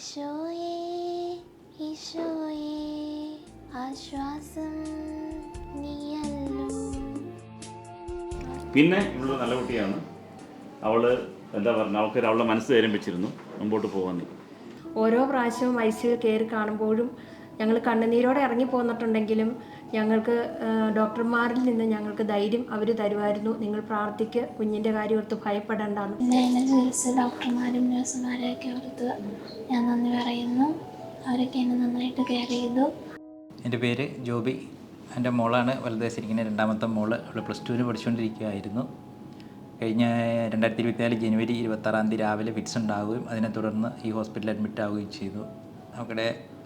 ഈശോയേ ഈശോയേ ആശ്വാസം നീയല്ലോ. പിന്നെ ഇവൾ നല്ല കുട്ടിയാണ്. അവൾ എന്താ പറഞ്ഞ അവൾക്ക് അവളുടെ മനസ്സ് തരം വെച്ചിരുന്നു മുമ്പോട്ട് പോകാൻ ഓരോ പ്രാവശ്യവും ഐ സിയിൽ കയറി കാണുമ്പോഴും ഞങ്ങൾ കണ്ണുനീരോടെ ഇറങ്ങി പോന്നിട്ടുണ്ടെങ്കിലും ഞങ്ങൾക്ക് ഡോക്ടർമാരിൽ നിന്ന് ഞങ്ങൾക്ക് ധൈര്യം അവർ തരുമായിരുന്നു. നിങ്ങൾ പ്രാർത്ഥിക്ക് കുഞ്ഞിന്റെ കാര്യം ഓർത്ത് ഭയപ്പെടേണ്ടെന്ന്. ചികിത്സ ഡോക്ടർമാരും നഴ്സുമാരെയൊക്കെ ഓർത്ത് ഞാൻ നന്ദി പറയുന്നു. അവരൊക്കെ എന്നെ നന്നായിട്ട് കെയർ ചെയ്തു. എന്റെ പേര് ജോബി. എന്റെ മോളാണ് വലതുവശിരിക്കുന്ന രണ്ടാമത്തെ മോൾ അവൾ പ്ലസ് ടുവിന് പഠിച്ചുകൊണ്ടിരിക്കുകയായിരുന്നു കഴിഞ്ഞ രണ്ടായിരത്തി ഇരുപത്തിനാല് ജനുവരി ഇരുപത്താറാം തീയതി രാവിലെ ഫിറ്റ്സ് ഉണ്ടാവുകയും അതിനെ തുടർന്ന് ഈ ഹോസ്പിറ്റലിൽ അഡ്മിറ്റ് ആവുകയും ചെയ്തു. അവരുടെ ആം,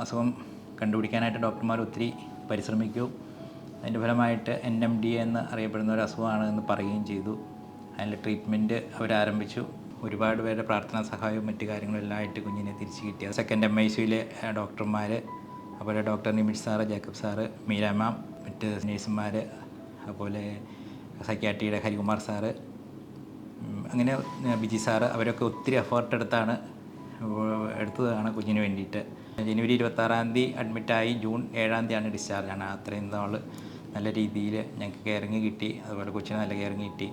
അസുഖം കണ്ടുപിടിക്കാനായിട്ട് ഡോക്ടർമാർ ഒത്തിരി പരിശ്രമിക്കുകയും അതിന്റെ ഫലമായിട്ട് എൻ എം ഡി എന്ന് അറിയപ്പെടുന്ന ഒരു അസുഖമാണ് എന്ന് പറയുകയും ചെയ്തു. അതിന്റെ ട്രീറ്റ്മെന്റ് അവരാരംഭിച്ചു. ഒരുപാട് പേരുടെ പ്രാർത്ഥനാ സഹായവും മറ്റു കാര്യങ്ങളും എല്ലാം ആയിട്ട് കുഞ്ഞിനെ തിരിച്ചു കിട്ടിയ സെക്കൻഡ് എം ഐ സിയിലെ ഡോക്ടർമാർ അതുപോലെ doctor Nimish sir Jacob sir Meera മറ്റ് നേഴ്സുമാർ അതുപോലെ സൈക്യാട്രിയുടെ ഹരികുമാർ സാറ് അങ്ങനെ ബിജി സാറ് അവരൊക്കെ ഒത്തിരി എഫേർട്ട് എടുത്താണ് എടുത്തതാണ് കുഞ്ഞിന് വേണ്ടിയിട്ട്. ജനുവരി ഇരുപത്താറാം തീയതി അഡ്മിറ്റായി ജൂൺ ഏഴാം തീയതിയാണ് ഡിസ്ചാർജ് ആണ് അത്രയും നാൾ നല്ല രീതിയിൽ ഞങ്ങൾക്ക് കെയറിങ് കിട്ടി. അതുപോലെ കൊച്ചിന് നല്ല കെയറിങ് കിട്ടി.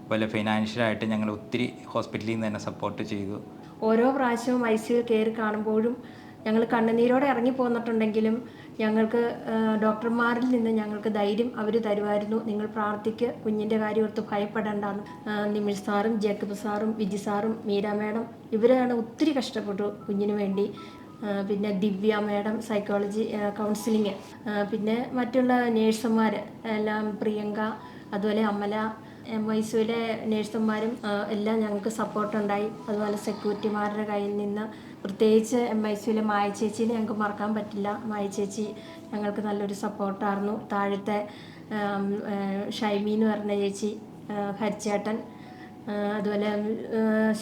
അതുപോലെ ഫിനാൻഷ്യലായിട്ട് ഞങ്ങൾ ഒത്തിരി ഹോസ്പിറ്റലിൽ നിന്ന് തന്നെ സപ്പോർട്ട് ചെയ്തു. ഓരോ പ്രാവശ്യവും ഐ സി കയറി കാണുമ്പോഴും ഞങ്ങൾ കണ്ണുനീരോടെ ഇറങ്ങി പോന്നിട്ടുണ്ടെങ്കിലും ഞങ്ങൾക്ക് ഡോക്ടർമാരിൽ നിന്ന് ഞങ്ങൾക്ക് ധൈര്യം അവർ തരുമായിരുന്നു. നിങ്ങൾ പ്രാർത്ഥിക്ക് കുഞ്ഞിന്റെ കാര്യം ഓർത്ത് ഭയപ്പെടേണ്ടെന്ന്. നിമിൽ സാറും ജേക്കബ് സാറും വിജി സാറും മീര മേഡം ഇവരാണ് ഒത്തിരി കഷ്ടപ്പെട്ടു കുഞ്ഞിന് വേണ്ടി. പിന്നെ ദിവ്യ മേഡം സൈക്കോളജി കൗൺസിലിങ് പിന്നെ മറ്റുള്ള നേഴ്സുമാർ എല്ലാം പ്രിയങ്ക അതുപോലെ അമല സിയിലെ നേഴ്സുമാരും എല്ലാം ഞങ്ങൾക്ക് സപ്പോർട്ടുണ്ടായി. അതുപോലെ സെക്യൂരിറ്റിമാരുടെ കയ്യിൽ നിന്ന് പ്രത്യേകിച്ച് എം ഐ മായ ചേച്ചീനെ ഞങ്ങൾക്ക് മറക്കാൻ പറ്റില്ല. മായ ചേച്ചി ഞങ്ങൾക്ക് നല്ലൊരു സപ്പോർട്ടായിരുന്നു. താഴത്തെ ഷൈമി എന്ന് പറഞ്ഞ ചേച്ചി ഹരിച്ചേട്ടൻ അതുപോലെ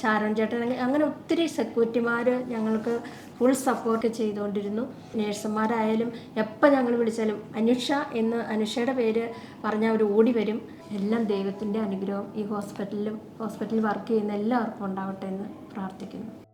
ഷാരോൺ ചേട്ടൻ അങ്ങ- അങ്ങനെ ഒത്തിരി സെക്യൂരിറ്റിമാർ ഞങ്ങൾക്ക് ഫുൾ സപ്പോർട്ട് ചെയ്തുകൊണ്ടിരുന്നു നേഴ്സുമാരായാലും എപ്പോൾ ഞങ്ങൾ വിളിച്ചാലും അനുഷ എന്ന് അനുഷയുടെ പേര് പറഞ്ഞാൽ അവർ ഓടി വരും. എല്ലാം ദൈവത്തിന്റെ അനുഗ്രഹം ഈ ഹോസ്പിറ്റലിലും ഹോസ്പിറ്റലിൽ വർക്ക് ചെയ്യുന്ന എല്ലാവർക്കും ഉണ്ടാവട്ടെ എന്ന് പ്രാർത്ഥിക്കുന്നു.